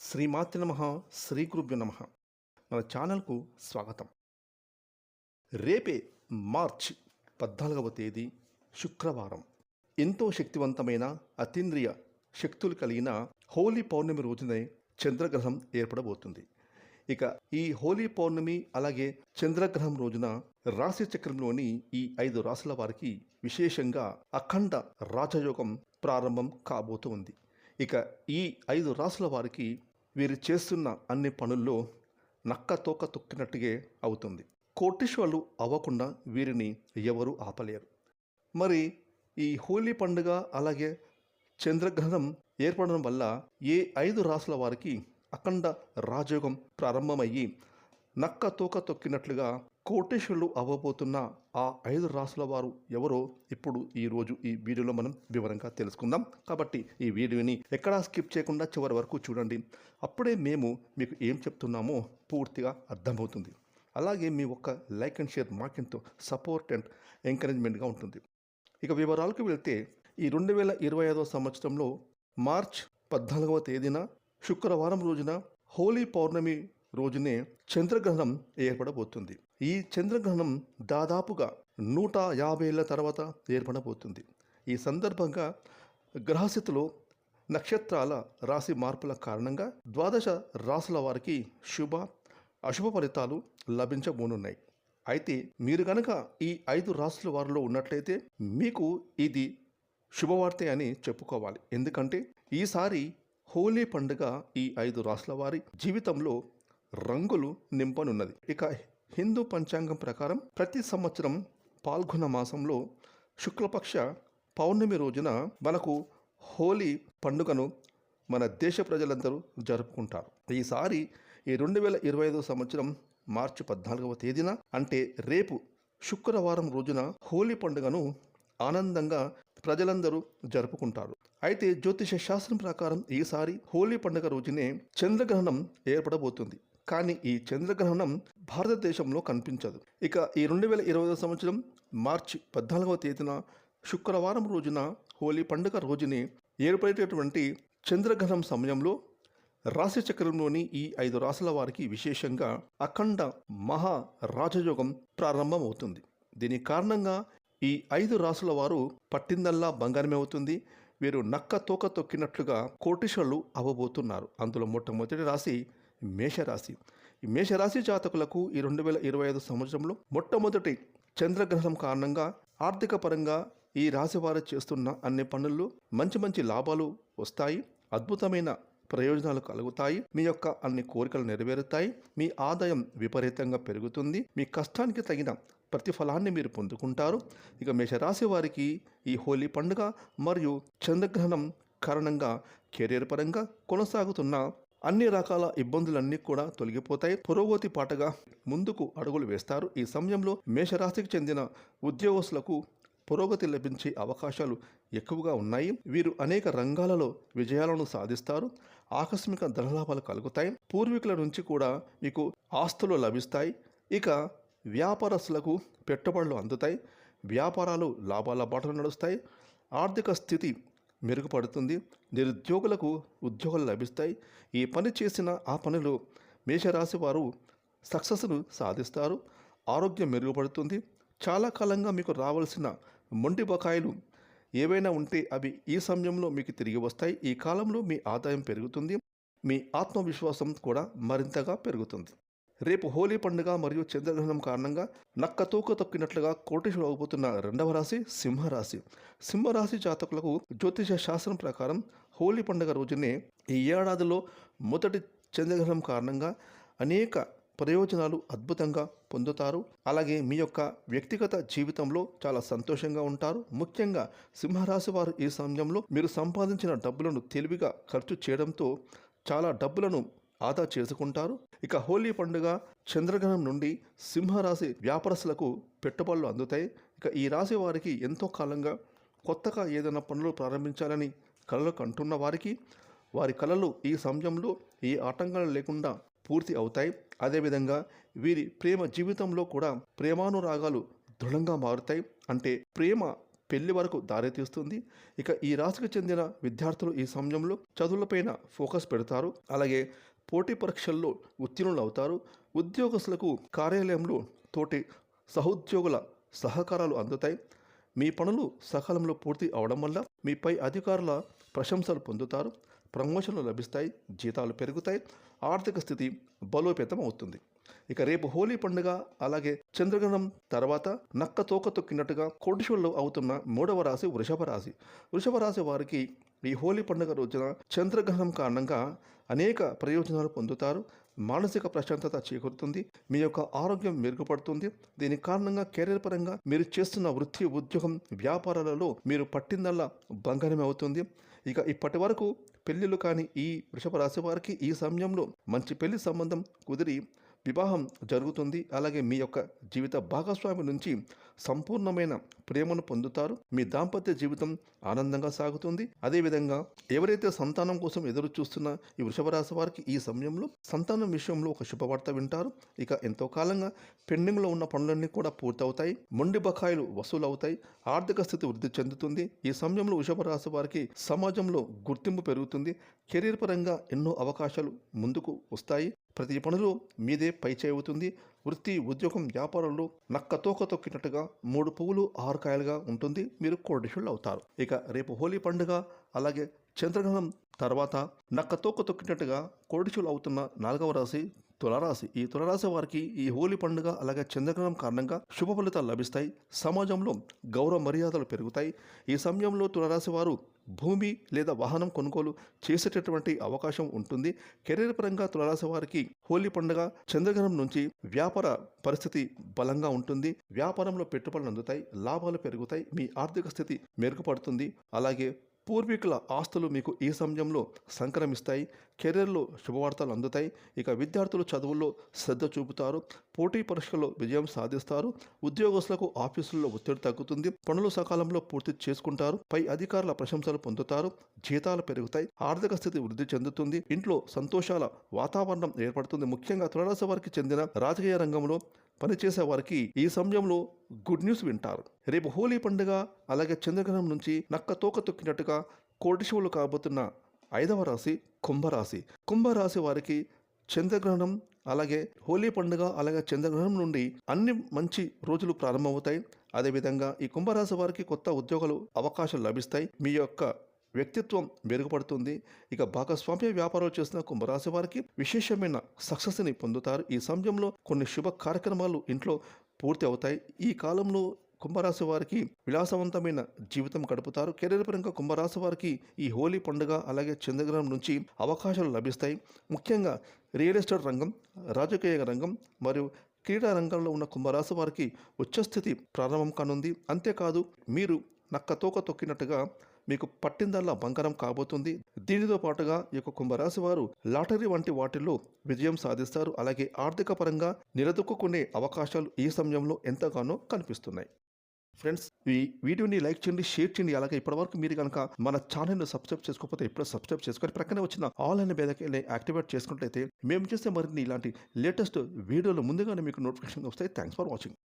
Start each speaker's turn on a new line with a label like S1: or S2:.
S1: శ్రీమాతృ నమ శ్రీ నమ. మన ఛానల్కు స్వాగతం. రేపే మార్చ్ పద్నాలుగవ తేదీ శుక్రవారం. ఎంతో శక్తివంతమైన అతీంద్రియ శక్తులు కలిగిన హోలీ పౌర్ణమి రోజునే చంద్రగ్రహం ఏర్పడబోతుంది. ఇక ఈ హోలీ పౌర్ణమి అలాగే చంద్రగ్రహం రోజున రాశి చక్రంలోని ఈ ఐదు రాశుల వారికి విశేషంగా అఖండ రాజయోగం ప్రారంభం కాబోతోంది. ఇక ఈ ఐదు రాసుల వారికి వీరు చేస్తున్న అన్ని పనుల్లో నక్క తోక తొక్కినట్టుగే అవుతుంది. కోటీశ్వర్లు అవ్వకుండా వీరిని ఎవరూ ఆపలేరు. మరి ఈ హోలీ పండుగ అలాగే చంద్రగ్రహణం ఏర్పడడం వల్ల ఏ ఐదు రాసుల వారికి అఖండ రాజయోగం ప్రారంభమయ్యి నక్క తోక తొక్కినట్లుగా కోటేశ్వరులు అవ్వబోతున్న ఆ ఐదు రాసుల వారు ఎవరో ఇప్పుడు ఈ రోజు ఈ వీడియోలో మనం వివరంగా తెలుసుకుందాం. కాబట్టి ఈ వీడియోని ఎక్కడా స్కిప్ చేయకుండా చివరి వరకు చూడండి. అప్పుడే మేము మీకు ఏం చెప్తున్నామో పూర్తిగా అర్థమవుతుంది. అలాగే మీ ఒక్క లైక్ అండ్ షేర్ మాకెంతో సపోర్ట్ అండ్ ఎంకరేజ్మెంట్గా ఉంటుంది. ఇక వివరాలకు వెళ్తే ఈ రెండు వేల ఇరవై ఐదవ సంవత్సరంలో మార్చ్ పద్నాలుగవ తేదీన శుక్రవారం రోజున హోలీ పౌర్ణమి రోజునే చంద్రగ్రహణం ఏర్పడబోతుంది. ఈ చంద్రగ్రహణం దాదాపుగా నూట యాభై ఏళ్ళ తర్వాత ఏర్పడబోతుంది. ఈ సందర్భంగా గ్రహస్థితిలో నక్షత్రాల రాశి మార్పుల కారణంగా ద్వాదశ రాశుల వారికి శుభ అశుభ ఫలితాలు లభించబోనున్నాయి. అయితే మీరు కనుక ఈ ఐదు రాసుల వారిలో ఉన్నట్లయితే మీకు ఇది శుభవార్తే అని చెప్పుకోవాలి. ఎందుకంటే ఈసారి హోలీ పండుగ ఈ ఐదు రాసుల వారి జీవితంలో రంగులు నింపనున్నది. ఇక హిందూ పంచాంగం ప్రకారం ప్రతి సంవత్సరం పాల్గొన మాసంలో శుక్లపక్ష పౌర్ణమి రోజున మనకు హోలీ పండుగను మన దేశ ప్రజలందరూ జరుపుకుంటారు. ఈసారి ఈ రెండు వేల ఇరవై ఐదో సంవత్సరం మార్చి పద్నాలుగవ తేదీన అంటే రేపు శుక్రవారం రోజున హోలీ పండుగను ఆనందంగా ప్రజలందరూ జరుపుకుంటారు. అయితే జ్యోతిష శాస్త్రం ప్రకారం ఈసారి హోలీ పండుగ రోజునే చంద్రగ్రహణం ఏర్పడబోతుంది. కానీ ఈ చంద్రగ్రహణం భారతదేశంలో కనిపించదు. ఇక ఈ రెండు వేల ఇరవై సంవత్సరం మార్చి పద్నాలుగవ తేదీన శుక్రవారం రోజున హోలీ పండుగ రోజుని ఏర్పడేటటువంటి చంద్రగ్రహణం సమయంలో రాశి చక్రంలోని ఈ ఐదు రాశుల వారికి విశేషంగా అఖండ మహా రాజయోగం ప్రారంభమవుతుంది. దీని కారణంగా ఈ ఐదు రాసుల వారు పట్టిందల్లా బంగారమే అవుతుంది. వీరు నక్క తోక తొక్కినట్లుగా కోటీశ్వర్లు అవ్వబోతున్నారు. అందులో మొట్టమొదటి రాశి మేషరాశి. ఈ మేషరాశి జాతకులకు ఈ రెండు వేల ఇరవై ఐదు సంవత్సరంలో మొట్టమొదటి చంద్రగ్రహణం కారణంగా ఆర్థిక పరంగా ఈ రాశి వారు చేస్తున్న అన్ని పనుల్లో మంచి మంచి లాభాలు వస్తాయి. అద్భుతమైన ప్రయోజనాలు కలుగుతాయి. మీ యొక్క అన్ని కోరికలు నెరవేరుతాయి. మీ ఆదాయం విపరీతంగా పెరుగుతుంది. మీ కష్టానికి తగిన ప్రతిఫలాన్ని మీరు పొందుకుంటారు. ఇక మేషరాశి వారికి ఈ హోలీ పండుగ మరియు చంద్రగ్రహణం కారణంగా కెరీర్ పరంగా కొనసాగుతున్న అన్ని రకాల ఇబ్బందులన్నీ కూడా తొలగిపోతాయి. పురోగతి పాటగా ముందుకు అడుగులు వేస్తారు. ఈ సమయంలో మేషరాశికి చెందిన ఉద్యోగస్తులకు పురోగతి లభించే అవకాశాలు ఎక్కువగా ఉన్నాయి. వీరు అనేక రంగాలలో విజయాలను సాధిస్తారు. ఆకస్మిక ధనలాభాలు కలుగుతాయి. పూర్వీకుల నుంచి కూడా మీకు ఆస్తులు లభిస్తాయి. ఇక వ్యాపారస్తులకు పెట్టుబడులు అందుతాయి. వ్యాపారాలు లాభాల బాటలు నడుస్తాయి. ఆర్థిక స్థితి మెరుగుపడుతుంది. నిరుద్యోగులకు ఉద్యోగాలు లభిస్తాయి. ఈ పని చేసిన ఆ పనిలో మేషరాశి వారు సక్సెస్ను సాధిస్తారు. ఆరోగ్యం మెరుగుపడుతుంది. చాలా కాలంగా మీకు రావాల్సిన మొండి బకాయిలు ఏవైనా ఉంటే అవి ఈ సమయంలో మీకు తిరిగి వస్తాయి. ఈ కాలంలో మీ ఆదాయం పెరుగుతుంది. మీ ఆత్మవిశ్వాసం కూడా మరింతగా పెరుగుతుంది. రేపు హోలీ పండుగ మరియు చంద్రగ్రహణం కారణంగా నక్క తూక తొక్కినట్లుగా కోటేశ్వరు అవబోతున్న రెండవ రాశి సింహరాశి. సింహరాశి జాతకులకు జ్యోతిష శాస్త్రం ప్రకారం హోలీ పండుగ రోజునే ఈ ఏడాదిలో మొదటి చంద్రగ్రహణం కారణంగా అనేక ప్రయోజనాలు అద్భుతంగా పొందుతారు. అలాగే మీ యొక్క వ్యక్తిగత జీవితంలో చాలా సంతోషంగా ఉంటారు. ముఖ్యంగా సింహరాశి వారు ఈ సమయంలో మీరు సంపాదించిన డబ్బులను తెలివిగా ఖర్చు చేయడంతో చాలా డబ్బులను ఆదా చేసుకుంటారు. ఇక హోలీ పండుగ చంద్రగ్రహణం నుండి సింహరాశి వ్యాపారస్తులకు పెట్టుబడులు అందుతాయి. ఇక ఈ రాశి వారికి ఎంతో కాలంగా కొత్తగా ఏదైనా పనులు ప్రారంభించాలని కలలు కంటున్న వారికి వారి కళలు ఈ సమయంలో ఏ ఆటంకాలు లేకుండా పూర్తి అవుతాయి. అదేవిధంగా వీరి ప్రేమ జీవితంలో కూడా ప్రేమానురాగాలు దృఢంగా మారుతాయి. అంటే ప్రేమ పెళ్ళి వరకు దారితీస్తుంది. ఇక ఈ రాశికి చెందిన విద్యార్థులు ఈ సమయంలో చదువులపైన ఫోకస్ పెడతారు. అలాగే పోటీ పరీక్షల్లో ఉత్తీర్ణులు అవుతారు. ఉద్యోగస్తులకు కార్యాలయంలో తోటి సహోద్యోగుల సహకారాలు అందుతాయి. మీ పనులు సకాలంలో పూర్తి అవడం వల్ల మీపై అధికారుల ప్రశంసలు పొందుతారు. ప్రమోషన్లు లభిస్తాయి. జీతాలు పెరుగుతాయి. ఆర్థిక స్థితి బలోపేతం అవుతుంది ఇక రేపు హోలీ పండుగ అలాగే చంద్రగ్రహణం తర్వాత నక్క తోక తొక్కినట్టుగా కోటిశుల్లో అవుతున్న మూడవ రాశి వృషభ రాశి. వృషభ రాశి వారికి ఈ హోలీ పండుగ రోజున చంద్రగ్రహణం కారణంగా అనేక ప్రయోజనాలు పొందుతారు. మానసిక ప్రశాంతత చేకూరుతుంది. మీ యొక్క ఆరోగ్యం మెరుగుపడుతుంది. దీని కారణంగా కెరీర్ పరంగా మీరు చేస్తున్న వృత్తి ఉద్యోగం వ్యాపారాలలో మీరు పట్టిందల్లా బంగారమే అవుతుంది. ఇక ఇప్పటి వరకు పెళ్ళిళ్ళు కాని ఈ వృషభ రాశి వారికి ఈ సమయంలో మంచి పెళ్ళి సంబంధం కుదిరి వివాహం జరుగుతుంది. అలాగే మీ యొక్క జీవిత భాగస్వామి నుంచి సంపూర్ణమైన ప్రేమను పొందుతారు. మీ దాంపత్య జీవితం ఆనందంగా సాగుతుంది. అదేవిధంగా ఎవరైతే సంతానం కోసం ఎదురు చూస్తున్న ఈ వృషభరాశి వారికి ఈ సమయంలో సంతానం విషయంలో ఒక శుభవార్త వింటారు. ఇక ఎంతో కాలంగా పెండింగ్లో ఉన్న పనులన్నీ కూడా పూర్తవుతాయి. మొండి బకాయిలు వసూలవుతాయి. ఆర్థిక స్థితి వృద్ధి చెందుతుంది. ఈ సమయంలో వృషభరాశి వారికి సమాజంలో గుర్తింపు పెరుగుతుంది. కెరీర్ పరంగా ఎన్నో అవకాశాలు ముందుకు వస్తాయి. ప్రతి పనులు మీదే పై అవుతుంది వృత్తి ఉద్యోగం వ్యాపారంలో నక్క తోక తొక్కినట్టుగా మూడు పువ్వులు ఆరు కాయలుగా ఉంటుంది. మీరు కోడిషుళ్ళు అవుతారు. ఇక రేపు హోలీ పండుగ. అలాగే చంద్రగ్రహణం తర్వాత నక్క తోక తొక్కినట్టుగా కోడిచులు అవుతున్న నాలుగవ రాశి తులరాశి. ఈ తులరాశి వారికి ఈ హోలీ పండుగ అలాగే చంద్రగ్రహణం కారణంగా శుభ ఫలితాలు లభిస్తాయి. సమాజంలో గౌరవ మర్యాదలు పెరుగుతాయి. ఈ సమయంలో తులరాశి వారు భూమి లేదా వాహనం కొనుగోలు చేసేటటువంటి అవకాశం ఉంటుంది. కెరీర్ పరంగా తులరాశి వారికి హోలీ పండుగ చంద్రగ్రహణం నుంచి వ్యాపార పరిస్థితి బలంగా ఉంటుంది. వ్యాపారంలో పెట్టుబడులు అందుతాయి లాభాలు పెరుగుతాయి మీ ఆర్థిక స్థితి మెరుగుపడుతుంది. అలాగే పూర్వీకుల ఆస్తులు మీకు ఈ సమయంలో సంక్రమిస్తాయి. కెరీర్లో శుభవార్తలు అందుతాయి. ఇక విద్యార్థులు చదువుల్లో శ్రద్ధ చూపుతారు. పోటీ పరీక్షల్లో విజయం సాధిస్తారు. ఉద్యోగస్తులకు ఆఫీసుల్లో ఒత్తిడి తగ్గుతుంది. పనులు సకాలంలో పూర్తి చేసుకుంటారు. పై అధికారుల ప్రశంసలు పొందుతారు. జీతాలు పెరుగుతాయి. ఆర్థిక స్థితి వృద్ధి చెందుతుంది. ఇంట్లో సంతోషాల వాతావరణం ఏర్పడుతుంది. ముఖ్యంగా తులరాశి వారికి చెందిన రాజకీయ రంగంలో పనిచేసే వారికి ఈ సమయంలో గుడ్ న్యూస్ వింటారు. రేపు హోలీ పండుగ అలాగే చంద్రగ్రహం నుంచి నక్క తోక తొక్కినట్టుగా కోటిశివులు కాబోతున్న ఐదవ రాశి కుంభరాశి. కుంభరాశి వారికి చంద్రగ్రహణం అలాగే హోలీ పండుగ అలాగే చంద్రగ్రహణం నుండి అన్ని మంచి రోజులు ప్రారంభమవుతాయి. అదేవిధంగా ఈ కుంభరాశి వారికి కొత్త ఉద్యోగాలు అవకాశాలు లభిస్తాయి. మీ యొక్క వ్యక్తిత్వం మెరుగుపడుతుంది. ఇక భాగస్వామ్య వ్యాపారాలు చేస్తున్న కుంభరాశి వారికి విశేషమైన సక్సెస్ని పొందుతారు. ఈ సమయంలో కొన్ని శుభ కార్యక్రమాలు ఇంట్లో పూర్తి అవుతాయి. ఈ కాలంలో కుంభరాశి వారికి విలాసవంతమైన జీవితం గడుపుతారు. కెరీర్ పరంగా కుంభరాశి వారికి ఈ హోలీ పండుగ అలాగే చంద్రగ్రహం నుంచి అవకాశాలు లభిస్తాయి. ముఖ్యంగా రియల్ ఎస్టేట్ రంగం రాజకీయ రంగం మరియు క్రీడా రంగంలో ఉన్న కుంభరాశి వారికి ఉచ్చస్థితి ప్రారంభం కానుంది. అంతేకాదు మీరు నక్క తోక తొక్కినట్టుగా మీకు పట్టిందల్లా బంగారం కాబోతుంది. దీనితో పాటుగా ఈ యొక్క కుంభరాశి వారు లాటరీ వంటి వాటిల్లో విజయం సాధిస్తారు. అలాగే ఆర్థిక పరంగా నిలదొక్కునే అవకాశాలు ఈ సమయంలో ఎంతగానో కనిపిస్తున్నాయి. ఫ్రెండ్స్ ఈ వీడియోని లైక్ చేయండి షేర్ చేయండి. అలాగే ఇప్పటివరకు మీరు కనుక మన ఛానల్ను సబ్స్క్రైబ్ చేసుకోకపోతే ఇప్పుడు సబ్స్క్రైబ్ చేసుకొని ప్రక్కనే వచ్చిన ఆల్ అనే బేదకి యాక్టివేట్ చేసుకున్నట్లయితే మేము చేసే మరిన్ని ఇలాంటి లేటెస్ట్ వీడియోలు ముందుగానే మీకు నోటిఫికేషన్ వస్తాయి. Thanks for watching